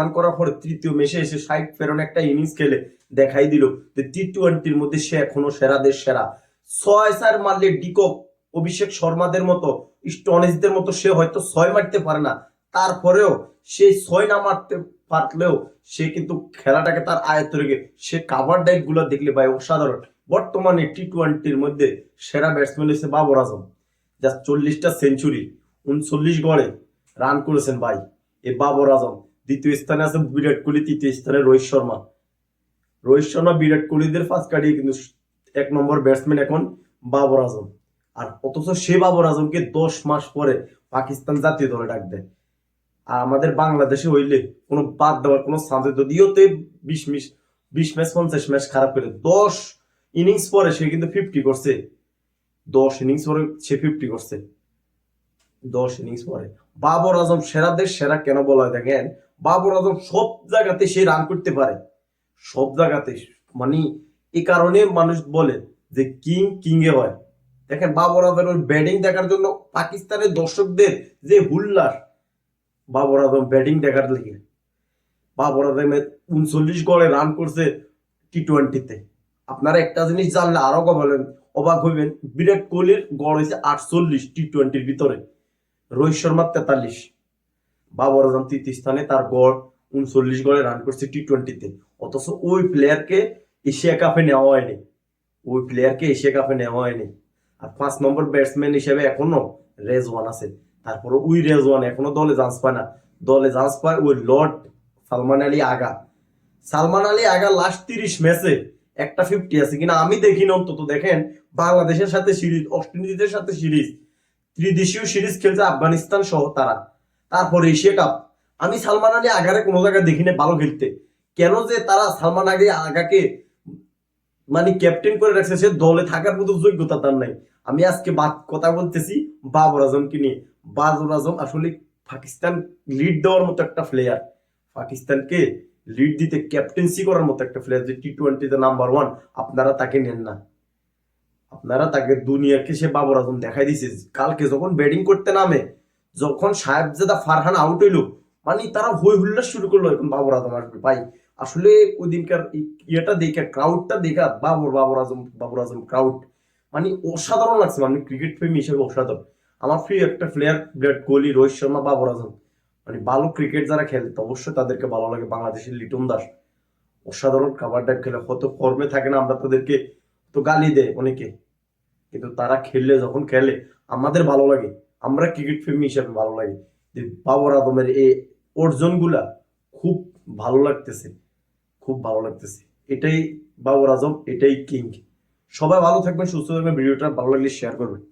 Run করার পরে তৃতীয় ম্যাচে এসে ষাট ফেরন একটা ইনিংস খেলে দেখাই দিল যে টি টোয়েন্টির মধ্যে সে এখনও সেরাদের সেরা। ছয় চার মারলে ডিকক, অভিষেক শর্মাদের মতো, স্টনেজদের মতো সে হয়তো ছয় মারতে পারে না। তারপরেও সে ছয় না মারতে পারলেও সে কিন্তু খেলাটাকে তার আয়ত্ত রেখে সে কাভার ডাইভগুলো দেখলে ভাই অসাধারণ। বর্তমানে টি টোয়েন্টির মধ্যে সেরা ব্যাটসম্যান হচ্ছে বাবর আজম। যা চল্লিশটা সেঞ্চুরি উনচল্লিশ গড়ে রান করেছেন ভাই এ বাবর আজম। দ্বিতীয় স্থানে আছে বিরাট কোহলি, তৃতীয় স্থানে রোহিত শর্মা। রোহিত শর্মা, বিরাট কোহলিদের ফার্স্ট কাটিয়ে কিন্তু এক নম্বর ব্যাটসম্যান এখন বাবর আজম। আর অথচ সে বাবর আজমকে দশ মাস পরে পাকিস্তান জাতীয় দলে ডাক দেয়। আর আমাদের বাংলাদেশে হইলে কোনো বাদ দেওয়ার কোনো চান্স যদিও তে বিশ মিস বিশ ম্যাচ, পঞ্চাশ ম্যাচ খারাপ করে দশ ইনিংস পরে সে কিন্তু ফিফটি করছে। দশ ইনিংস পরে সে ফিফটি করছে। দশ ইনিংস পরে। বাবর আজম সেরাদের সেরা কেন বলা হয় দেখেন? বাবর আজম সব জায়গাতে সে রান করতে পারে। সব জায়গাতে মানে এ কারণে মানুষ বলে যে কিং কিং এ হয়। দেখেন বাবর আজমের ব্যাটিং দেখার জন্য পাকিস্তানের দর্শকদের যে হুল্লাস, বাবর আজম ব্যাটিং দেখার লেগে। বাবর আজমের উনচল্লিশ গড়ে রান করছে টি টোয়েন্টিতে আপনারা একটা জিনিস জানলে আরও বলেন অবাক হইবেন, বিরাট কোহলির গড় হয়েছে আটচল্লিশ টি টোয়েন্টির ভিতরে। রোহিত শর্মা তেতাল্লিশ। বাবর আজম তৃতীয় স্থানে তার গড় উনচল্লিশ গড়ে রান করছে টি টোয়েন্টিতে অথচ ওই প্লেয়ারকে এশিয়া কাপে নেওয়া হয়নি। ওই প্লেয়ারকে এশিয়া কাপে নেওয়া হয়নি। আর পাঁচ নম্বর ব্যাটসম্যান হিসেবে এখনও রেজওয়ান আছে। তারপরে ওই রেজওয়ান এখনও দলে চান্স পায় না। দলে চান্স পায় ওই লর্ড সালমান আলী আগা। সালমান আলী আগা লাস্ট তিরিশ ম্যাচে একটা ফিফটি আছে কিনা আমি দেখিনি অন্তত। দেখেন বাংলাদেশের সাথে সিরিজ ইন্ডিজের সাথে সিরিজ। ত্রিদেশীয় সিরিজ খেলছে আফগানিস্তান সহ তারা। তারপরে এশিয়া কাপ। আমি সালমান আলী আগারে কোনো জায়গায় দেখি না ভালো খেলতে। কেন যে তারা সালমান আগে আগাকে মানে ক্যাপ্টেন করে রাখছে, সে দলে থাকার মতো যোগ্যতা তার নাই। আমি আজকে বাদ কথা বলতেছি বাবর আজমকে নিয়ে। বাবর আজম আসলে পাকিস্তান লিড দেওয়ার মতো একটা প্লেয়ার পাকিস্তানকে লিড দিতে ক্যাপ্টেন্সি করার মতো একটা প্লেয়ার যে টি টোয়েন্টিতে নাম্বার ওয়ান আপনারা তাকে নেন না। আপনারা তাকে দুনিয়াকে সে বাবর আজম দেখাই দিছে। কালকে যখন ব্যাটিং করতে নামে, যখন সাহেবজাদা ফারহান আউট হইল মানে তারা হই হুল্লাস শুরু করল এখন বাবর আজম আসবে। ভাই, আসলে ওই দিনকার ইয়েটা দেখে ক্রাউডটা দেখা, বাবর বাবর আজম বাবর আজম ক্রাউড মানে অসাধারণ লাগছে। মানে ক্রিকেট প্রেমী হিসেবে অসাধারণ। আমার প্রিয় একটা প্লেয়ার বিরাট কোহলি, রোহিত শর্মা, বাবর আজম। মানে ভালো ক্রিকেট যারা খেলে, তো অবশ্যই তাদেরকে ভালো লাগে। বাংলাদেশের লিটন দাস, অসাধারণ কাবার খেলে। কত ফর্মে থাকে না, আমরা তাদেরকে তো গালি দেয় অনেকে। কিন্তু তারা খেললে, যখন খেলে, আমাদের ভালো লাগে। আমরা ক্রিকেট প্রেমী হিসাবে ভালো লাগে। যে বাবর আজমের এই অর্জনগুলা খুব ভালো লাগতেছে। খুব ভালো লাগতেছে। এটাই বাবর আজম, এটাই কিং সবাই ভালো থাকবেন, সুস্থ থাকবেন। ভিডিওটা ভালো লাগলে শেয়ার করবেন।